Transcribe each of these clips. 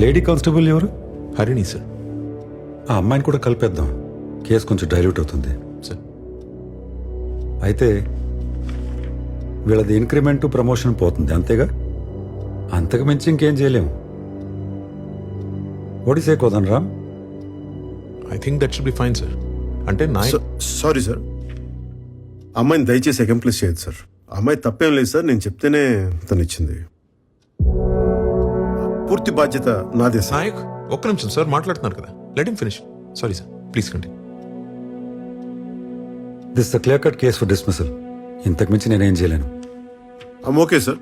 Lady constable ఎవరు? Harini sir. ఆ అమ్మాయిని కూడా కలిపేద్దాం. కేసు కొంచెం డైల్యూట్ అవుతుంది. సార్. అయితే వీళ్ళది ఇంక్రిమెంట్ ప్రమోషన్ పోతుంది అంతేగా? అంతకు మించి ఇంకేం చేయలేము ఒడిసే కోదన్ Ram. I think that should be fine sir అంటే నా సారీ సార్ అమ్మాయిని దయచేసి అకంప్లీస్ చేయదు సార్ అమ్మాయి తప్పేం లేదు సార్ నేను చెప్తేనే తను ఇచ్చింది. పూర్తి బాధ్యత నాదే సార్. నాయక్ ఒక్క నిమిషం సార్ మాట్లాడుతున్నారు కదా. Let him finish sorry sir please కండి this the clear cut case for dismissal ఇంతకు మించి నేనేం చేయలేను. అమ్ ఓకే సార్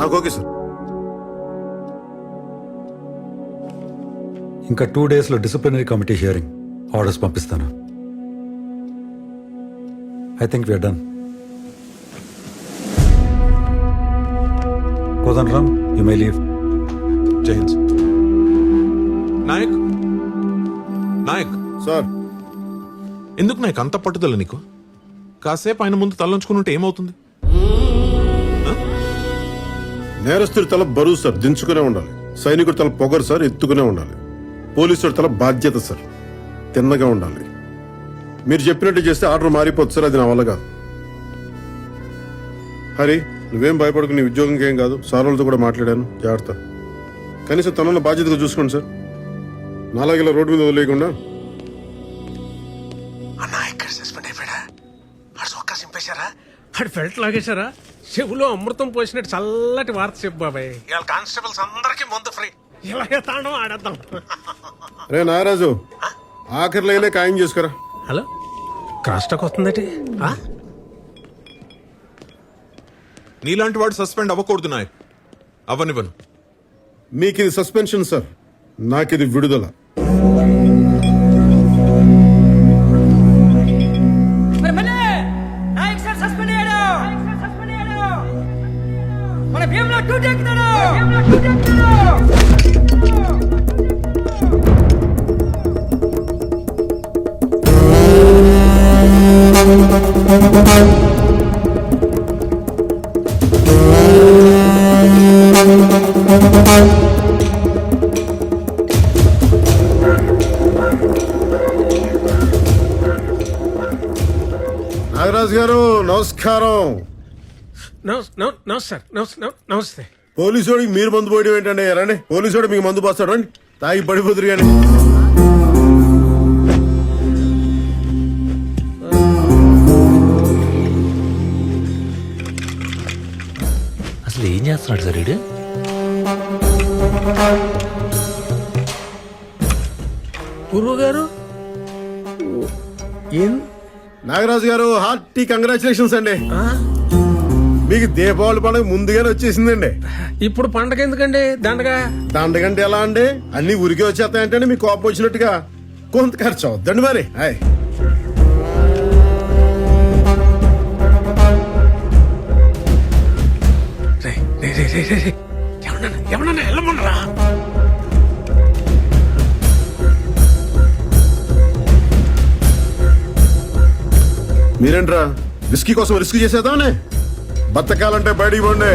నాకు ఓకే సార్ ఇంకా టూ డేస్లో డిసిప్లినరీ కమిటీ హియరింగ్ ఆర్డర్స్ పంపిస్తాను. I think we're done you may leave Jai Hind sir. Nayak? Nayak? Sir ఎందుకు నాయక్ అంత పట్టుదల నీకు? కాసేపు ఆయన ముందు తలంచుకుని ఉంటే ఏమవుతుంది నేరస్తుడి తల బరువు సార్ దించుకునే ఉండాలి. సైనికుడి తల పొగరు సార్ ఎత్తుకునే ఉండాలి. పోలీసుడి తల బాధ్యత సార్ తిన్నగా ఉండాలి. మీరు చెప్పినట్టు చేస్తే ఆర్డర్ మారిపోతుంది సార్ అది నా వల్ల కాదు. హరి నువ్వేం భయపడకు నీ ఉద్యోగం ఏం కాదు. సార్ వాళ్ళతో కూడా మాట్లాడాను. జాగ్రత్త. కనీసం తనన్న బాధ్యతగా చూసుకోండి సార్. నాలుగు ఇలా రోడ్డు మీద వదిలేయకుండా. అన్నా ఇక్కడ సస్పెండ్ అయిపోయాడా ఆడు సొక్కా సింపేశారా ఫెల్ట్ లాగేశారా? చెవులో అమృతం పోసినట్టు చల్లటి వార్త చెప్పు బాబాయ్. ఇవాళ కానిస్టేబుల్స్ అందరికీ ముందు ఫ్రీ. ఇలాగే తాండం ఆడేద్దాం. రే నాగరాజు ఆఖరి లైనే ఖాయం చేసుకురా. హలో? క్రాస్ టాక్ వస్తుందటి? ఆ? నీలాంటి వాడు సస్పెండ్ అవ్వకూడదు నాయక్. అవ్వనివ్వను. మీకు ఇది సస్పెన్షన్ సార్. నాకు ఇది విడుదల మరి మళ్ళీ నమస్కారం. నమస్- నమ- నమస్తే నమస్తే. పోలీసుడికి మీరు మందు పోయడం ఏంటండి? రండి. పోలీసుడు మీకు మందు పోస్తాడు. రండి. తాగి పడిపోతురు కానీ. అసలు ఏం చేస్తున్నాడు సార్ వీడు? గురువు గారు ఏం నాగరాజు గారు హార్టీ కంగ్రాచులేషన్స్ అండి? మీకు దీపావళి పండుగ ముందుగానే వచ్చేసిందండి. ఇప్పుడు పండగ ఎందుకండి? దండగా? దండగంటే ఎలా అండి? అన్ని ఉరికి వచ్చేస్తాయంటే మీకు కోపం వచ్చినట్టుగా కొంత ఖర్చు అవుద్దండి మరి హాయ్. రే, రే, మీరేంట్రా? విస్కీ కోసం రిస్క్ చేసేదానే బతకాలంటే బయటికి పోండి.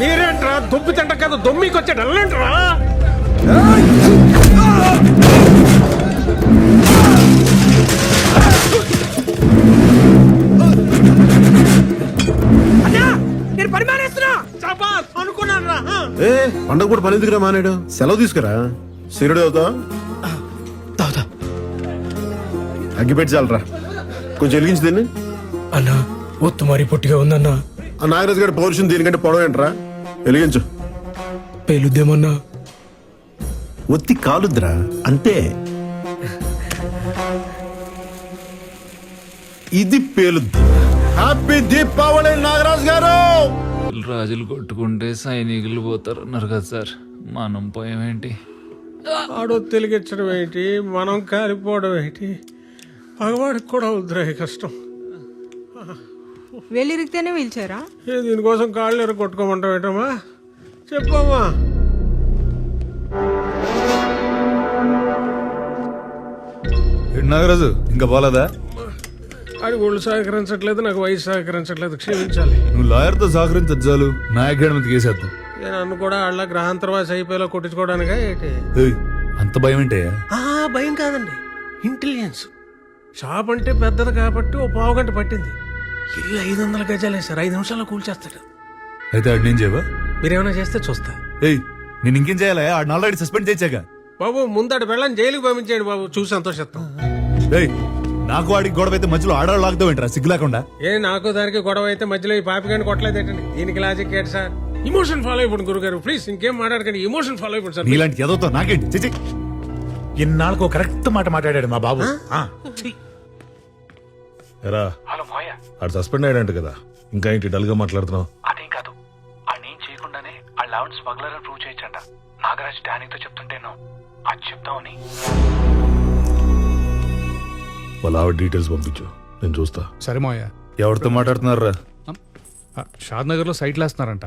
మీరేంట్రా? దుబ్బి తింట కదా దొమ్మికి వచ్చాడు వెళ్ళంట్రా అనుకున్నాను రా. ఏ పండగ కూడా పని ఎందుకురా మానేడు సెలవు తీసుకురా. సిరుడు అవుతా? అగ్గిపెట్టి చాలరా. కొంచెం వెలిగించి దీన్ని. అన్నా ఒత్తు మరి పొట్టిగా ఉందన్నా. ఆ నాగరాజు గారి పౌరుషం దీనికంటే పొడవ ఏంట్రా? వెలిగించు. పేలుద్దేమన్నా? ఒత్తి కాలుద్రా అంతే. ఇది పేలుద్ది. హ్యాపీ దీపావళి నాగరాజు గారు! రాజులు కొట్టుకుంటే సైనికులు పోతారు అన్నారు కదా సార్. మనం పోయామేంటి? ఆడో తెలిగించడం ఏంటి? మనం కాలిపోవడం ఏంటి? పగవాడికి కూడా వద్దురా ఈ కష్టం. వెళ్ళిరిగితేనే పిలిచారా? ఏ దీనికోసం కాళ్ళు ఎర కొట్టుకోమంటావు ఏంటమ్మా? చెప్పమ్మా. నాగరాజు? ఇంకా పోలేదా అది ఒళ్ళు సహకరించట్లేదు నాకు వయసు సహకరించట్లేదు క్షమించాలి. నువ్వు లాయర్తో సహకరించదు చాలు. నాయకుడి మీద కేసేద్దాం. నేను నన్ను కూడా వాళ్ళ గ్రహాంతరవాసి అయిపోయేలా కొట్టించుకోవడానికా ఏంటి? ఏయ్, అంత భయం ఏంటయ్యా ఆ, భయం కాదండి. ఇంటెలిజెన్స్ షాప్ అంటే పెద్దది కాబట్టి ఓ పావు గంట పట్టింది. ఇల్లు ఐదు వందల గజాలే సార్ ఐదు నిమిషాల్లో కూల్చేస్తాడు. అయితే ఆడు నేను చేయవా? మీరేమైనా చేస్తే చూస్తా. ఏయ్ నేను ఇంకేం చేయాలా ఆడు ఆల్రెడీ సస్పెండ్ చేశాక బాబు ముందడు వెళ్ళని జైలుకి పంపించేయండి బాబు. చూసి సంతోషిస్తాం. ఏయ్ నాకు వాడికి గొడవ అయితే మధ్యలో ఆడవాళ్ళు లాగుతావు ఏంట్రా సిగ్గు లేకుండా ఏ నాకు దానికి గొడవ అయితే మధ్యలో ఈ పాపిగాని కొట్టలేదేటండి? దీనికి లాజిక్ ఏంటి సార్? ఇమోషన్ ఫాలో అయిపోండి గురుగారు. ప్లీజ్ ఇంకేం మాట్లాడకండి. ఇమోషన్ ఫాలో అయిపోండి సార్. నీలాంటి ఎదవుతావు నాకేంటి? చిచి ఇన్నాళ్ళకు కరెక్ట్ మాట మాట్లాడాడు మా బాబు. ఆ. ఎరా హలో మోయ ఆడు సస్పెండ్ అయ్యాడంట కదా. ఇంకా ఏంటి డల్గా మాట్లాడుతున్నావు? అదేం కాదు. ఆడేం చేయకుండానే ఆ లెవెన్ స్మగ్లర్ అని ప్రూవ్ చేయొచ్చంట నాగరాజ్ డానీతో చెప్తుంటేను అది చెప్తామని వాళ్ళ ఆవిడ డీటెయిల్స్ పంపించు. నేను చూస్తా. సరే మోయ ఎవరితో మాట్లాడుతున్నారా షాద్ నగర్లో సైట్లు వేస్తున్నారంట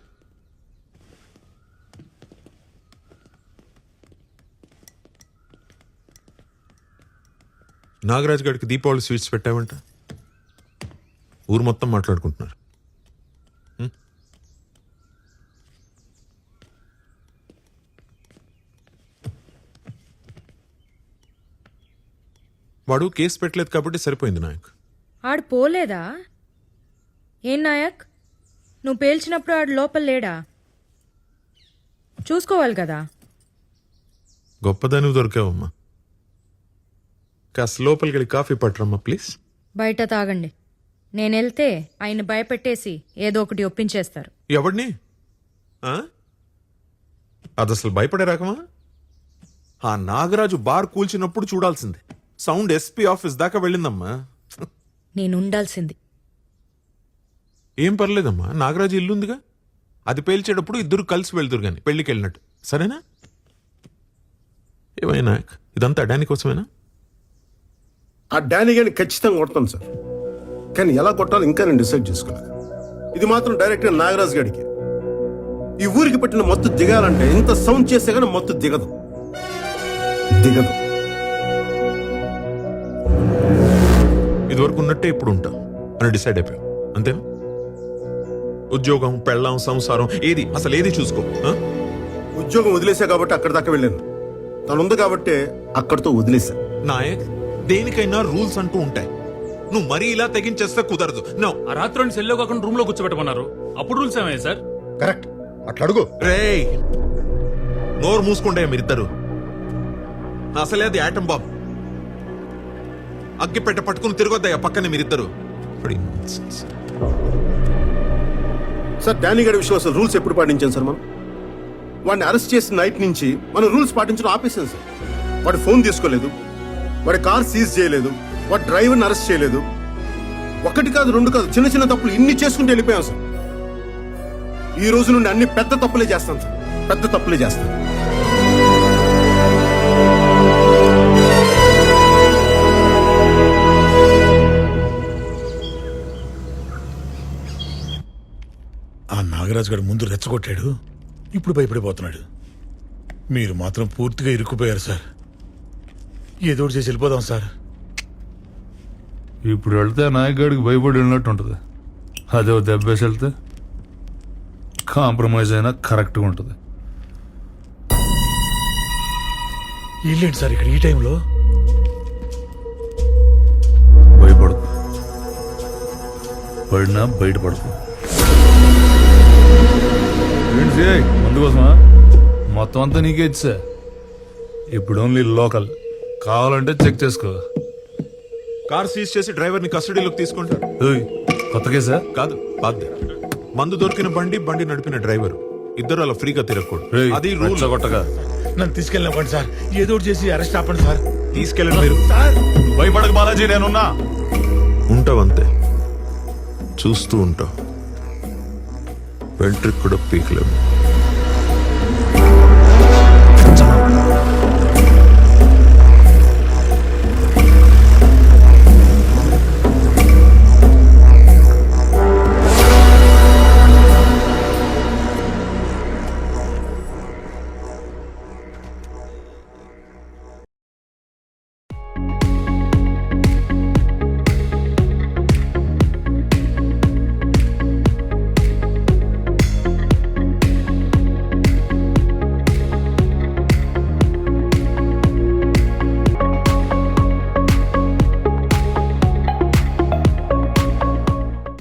నాగరాజ్ గారికి దీపావళి స్వీట్స్ పెట్టావంట? ఊరు మొత్తం మాట్లాడుకుంటున్నారు? వాడు కేసు పెట్టలేదు కాబట్టి సరిపోయింది నాయక్. ఆడు పోలేదా? ఏం నాయక్? నువ్వు పేల్చినప్పుడు ఆడు లోపల లేడా? చూసుకోవాలి కదా. గొప్పదాని దొరికావమ్మా. కాస్త లోపలికి వెళ్ళి కాఫీ పట్టరమ్మా ప్లీజ్. బయట తాగండి. నేను వెళ్తే ఆయన భయపెట్టేసి ఏదో ఒకటి ఒప్పించేస్తారు. ఎవడిని? అది అసలు భయపడే రకమా? ఆ నాగరాజు బార్ కూల్చినప్పుడు చూడాల్సిందే. సౌండ్ ఎస్పీ ఆఫీస్ దాకా వెళ్ళిందమ్మా. నేను ఉండాల్సింది. ఏం పర్లేదమ్మా నాగరాజు ఇల్లుందిగా? అది పేల్చేటప్పుడు ఇద్దరు కలిసి వెళ్తురు గాని పెళ్ళికి వెళ్ళినట్టు సరేనా? ఏమైనా ఇదంతా అడాని కోసమేనా? ఆ డానీ గాని ఖచ్చితంగా కొడతాను సార్. కానీ ఎలా కొట్టాలో ఇంకా నేను డిసైడ్ చేసుకోలేదు. ఇది మాత్రం డైరెక్ట్గా నాగరాజ్ గారికి. ఈ ఊరికి పెట్టిన మత్తు దిగాలంటే ఇంత సౌండ్ చేస్తే గానీ మత్తు దిగదు. దిగదు. ఇదివరకు ఉన్నట్టే ఇప్పుడు ఉంటాం అని డిసైడ్ అయిపోయాం. అంతేనా? ఉద్యోగం పెళ్ళాం సంసారం ఏది? అసలు ఏది చూసుకో? ఉద్యోగం వదిలేసా కాబట్టి అక్కడి దాకా వెళ్ళాను. తను ఉంది కాబట్టి అక్కడితో వదిలేసా. నాయక్ దేనికైనా రూల్స్ అంటూ ఉంటాయి. నువ్వు మరీ ఇలా తెగించేస్తే కుదరదు. నో. ఆ రాత్రి సెల్లో కాకుండా రూమ్లో కూర్చోబెట్టమన్నారు. అప్పుడు రూల్స్ ఏమయ్యాయి సార్? కరెక్ట్. అట్లా అడుగు రేయ్. నోరు మూసుకుంటే మీరిద్దరు. అసలే అది యాటం బాబు. అగ్గి పెట్ట పట్టుకుని తిరగొద్దయ్యా పక్కనే మీరిద్దరు. సార్ డానీ గారి విషయం అసలు రూల్స్ ఎప్పుడు పాటించాను సార్ మనం? వాడిని అరెస్ట్ చేసిన నైట్ నుంచి మనం రూల్స్ పాటించడం ఆపేసాం సార్. వాడి ఫోన్ తీసుకోలేదు. వాడి కార్ సీజ్ చేయలేదు వాడి డ్రైవర్ని అరెస్ట్ చేయలేదు. ఒకటి కాదు రెండు కాదు చిన్న చిన్న తప్పులు ఇన్ని చేసుకుంటూ వెళ్ళిపోయాం సార్. ఈ రోజు నుండి అన్ని పెద్ద తప్పులే చేస్తాం సార్. పెద్ద తప్పులే చేస్తాం. ఆ నాగరాజు గారు ముందు రెచ్చగొట్టాడు ఇప్పుడు భయపడిపోతున్నాడు. మీరు మాత్రం పూర్తిగా ఇరుక్కుపోయారు సార్. ఏదో ఒకటి చేసి వెళ్ళిపోదాం సార్. ఇప్పుడు వెళ్తే నాయకుడికి భయపడి వెళ్ళినట్టు ఉంటుంది. అదే దెబ్బేసి వెళ్తే కాంప్రమైజ్ అయినా కరెక్ట్గా ఉంటుంది. ఇల్లేంటి సార్ ఇక్కడ ఈ టైంలో? భయపడకు. పడినా బయటపడకు. ఏంటి మొత్తం అంతా నీకే ఇచ్చా. ఇప్పుడు ఓన్లీ లోకల్ కావాలంటే చెక్ చేసుకో. కార్ సీజ్ చేసి డ్రైవర్ని కస్టడీలోకి తీసుకుంటారు ఏయ్, కొత్త కేసా? కాదు బాధ్య మందు దొరికిన బండి బండి నడిపిన డ్రైవర్. ఇద్దరు అలా ఫ్రీగా తిరగకూడదు. రేయ్, అది రూల్. రెచ్చగొట్టగా నన్ను తీసుకెళ్ళినవ్వండి సార్. ఏదో ఒకటి చేసి అరెస్ట్ ఆపండి సార్. తీసుకెళ్ళండి మీరు. భయపడక బాలాజీ నేనున్నా. ఉంటావంతే. చూస్తూ ఉంటావు. వెంట్రికి కూడా పీకలేము you